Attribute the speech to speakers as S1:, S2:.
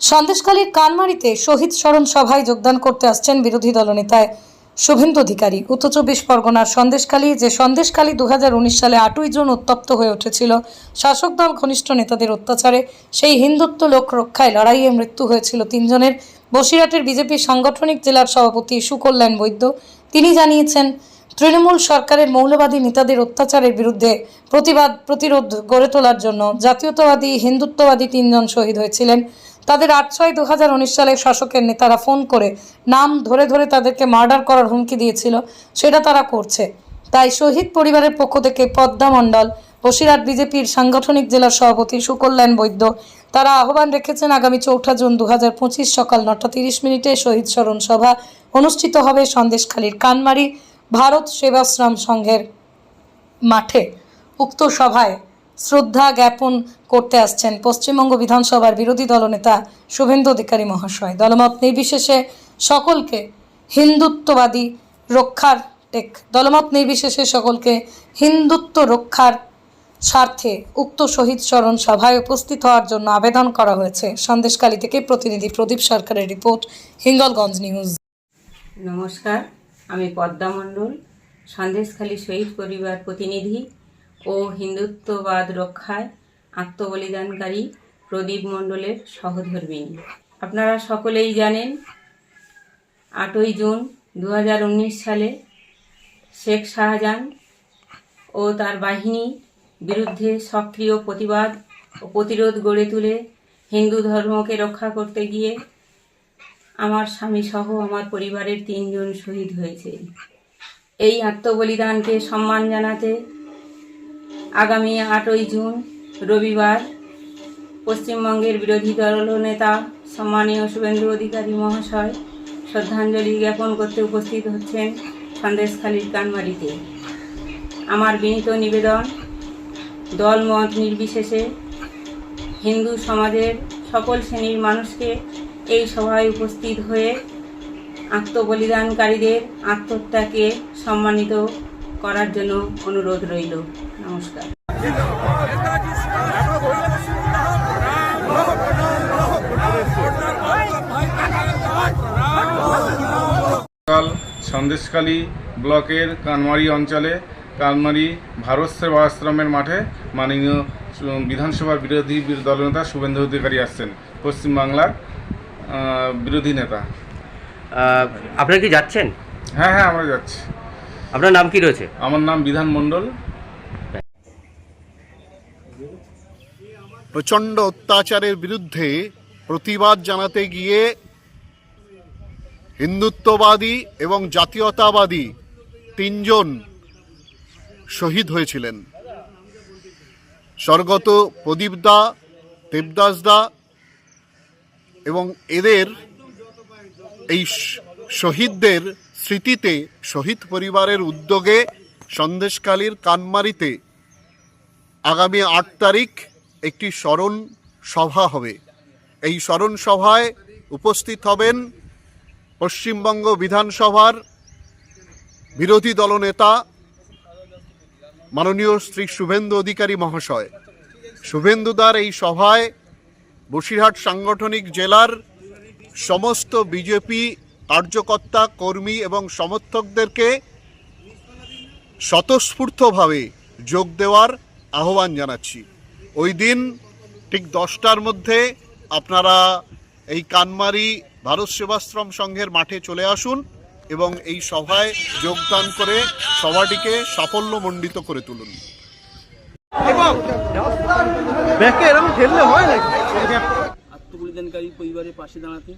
S1: সন্দেশখালীর কানমারিতে শহীদ স্মরণ সভায় যোগদান করতে আসছেন বিরোধী দলনেতায় শুভেন্দু অধিকারী। উত্তর চব্বিশ পরগনার সন্দেশখালী, যে সন্দেশখালী দু সালে আটই জুন উত্তপ্ত হয়ে উঠেছিল, শাসক দল ঘনিষ্ঠ নেতাদের অত্যাচারে সেই হিন্দুত্ব লোক রক্ষায় লড়াইয়ে মৃত্যু হয়েছিল তিনজনের। বসিরহাটের বিজেপি সাংগঠনিক জেলার সভাপতি সুকল্যাণ বৈদ্য, তিনি জানিয়েছেন, তৃণমূল সরকারের মৌলবাদী নেতাদের অত্যাচারের বিরুদ্ধে প্রতিবাদ প্রতিরোধ গড়ে তোলার জন্য জাতীয়তাবাদী, হিন্দুত্ববাদী তিনজন শহীদ হয়েছিলেন। তাদের আট ছয় দু হাজার উনিশ সালে শাসকের নেতারা ফোন করে নাম ধরে ধরে তাদেরকে মার্ডার করার হুমকি দিয়েছিল, সেটা তারা করছে। তাই শহীদ পরিবারের পক্ষ থেকে পদ্মা মণ্ডল বসিরহাট বিজেপির সাংগঠনিক জেলার সভাপতি সুকল্যাণ বৈদ্য, তারা আহ্বান রেখেছেন আগামী চৌঠা জুন দু হাজার পঁচিশ সকাল নটা তিরিশ মিনিটে শহীদ স্মরণ সভা অনুষ্ঠিত হবে সন্দেশখালীর কানমারি ভারত সেবাশ্রম সংঘের মাঠে। উক্ত সভায় শ্রদ্ধা জ্ঞাপন করতে আসছেন পশ্চিমবঙ্গ বিধানসভার বিরোধী দলনেতা শুভেন্দু অধিকারী মহাশয়। দলমত নির্বিশেষে সকলকে হিন্দুত্ববাদী রক্ষার টেক দলমত নির্বিশেষে সকলকে হিন্দুত্ব রক্ষার স্বার্থে উক্ত শহীদ স্মরণ সভায় উপস্থিত হওয়ার জন্য আবেদন করা হয়েছে। সন্দেশকালী থেকে প্রতিনিধি প্রদীপ সরকারের রিপোর্ট, হিঙ্গলগঞ্জ নিউজ।
S2: নমস্কার, আমি পদ্মা মণ্ডল, সন্দেশখালী শহীদ পরিবার প্রতিনিধি। ও হিন্দুত্ববাদ রক্ষায় আত্মবলিদানকারী প্রদীপ মণ্ডলের সহধর্মিনী আপনারা সকলেই জানেন, আটই জুন দু হাজার উনিশ সালে শেখ শাহজাহান ও তার বাহিনী বিরুদ্ধে সক্রিয় প্রতিবাদ ও প্রতিরোধ গড়ে তুলে হিন্দু ধর্মকে রক্ষা করতে গিয়ে আমার স্বামী সহ আমার পরিবারের তিনজন শহীদ হয়েছে। এই আত্মবলিদানকে সম্মান জানাতে আগামী আটই জুন, রবিবার, পশ্চিমবঙ্গের বিরোধী দলনেতা সম্মানীয় শুভেন্দু অধিকারী মহাশয়, শ্রদ্ধাঞ্জলি জ্ঞাপন করতে উপস্থিত হচ্ছেন সন্দেশখালীর কানমারিতে আমার বিনীত নিবেদন দল মত নির্বিশেষে হিন্দু সমাজের সকল শ্রেণির মানুষকে এই সভায় উপস্থিত হয়ে আত্মবলিদানকারীদের আত্মত্যাগকে সম্মানিত করার জন্য অনুরোধ রইল। নমস্কার।
S3: সকাল সন্দেশখালী ব্লকের কানমারি অঞ্চলে কানমারি ভারত সেবা আশ্রমের মাঠে মাননীয় বিধানসভার বিরোধী দলনেতা শুভেন্দু অধিকারী আসছেন পশ্চিমবাংলার বিরোধী নেতা।
S4: আহ, আপনারা কি যাচ্ছেন?
S3: হ্যাঁ হ্যাঁ আমরা যাচ্ছি।
S4: আপনার নাম কি রয়েছে?
S3: আমার নাম বিধান মণ্ডল।
S5: প্রচণ্ড অত্যাচারের বিরুদ্ধে প্রতিবাদ জানাতে গিয়ে হিন্দুত্ববাদী এবং জাতীয়তাবাদী তিনজন শহীদ হয়েছিলেন। স্বর্গত প্রদীপ দা দেবদাস দা এবং এদের এই শহীদদের স্মৃতিতে শহীদ পরিবারের উদ্যোগে সন্দেশকালীর কানমারিতে আগামী আট তারিখ একটি স্মরণ সভা হবে। এই স্মরণ সভায় উপস্থিত হবেন পশ্চিমবঙ্গ বিধানসভার বিরোধী দলনেতা মাননীয় শ্রী শুভেন্দু অধিকারী মহাশয়। শুভেন্দুদার এই সভায় বসিরহাট সাংগঠনিক জেলার সমস্ত বিজেপি কার্যকর্তা কর্মী এবং সমর্থকদেরকে স্বতঃস্ফূর্তভাবে যোগ দেওয়ার আহ্বান জানাচ্ছি। ওই দিন ঠিক দশটার মধ্যে আপনারা এই কানমারি ভারত সেবাশ্রম সংঘের মাঠে চলে আসুন এবং এই সভায় যোগদান করে সভাটিকে সাফল্যমণ্ডিত করে তুলুন।
S6: আত্মবলিদানকারী পরিবারের পাশে দাঁড়াতে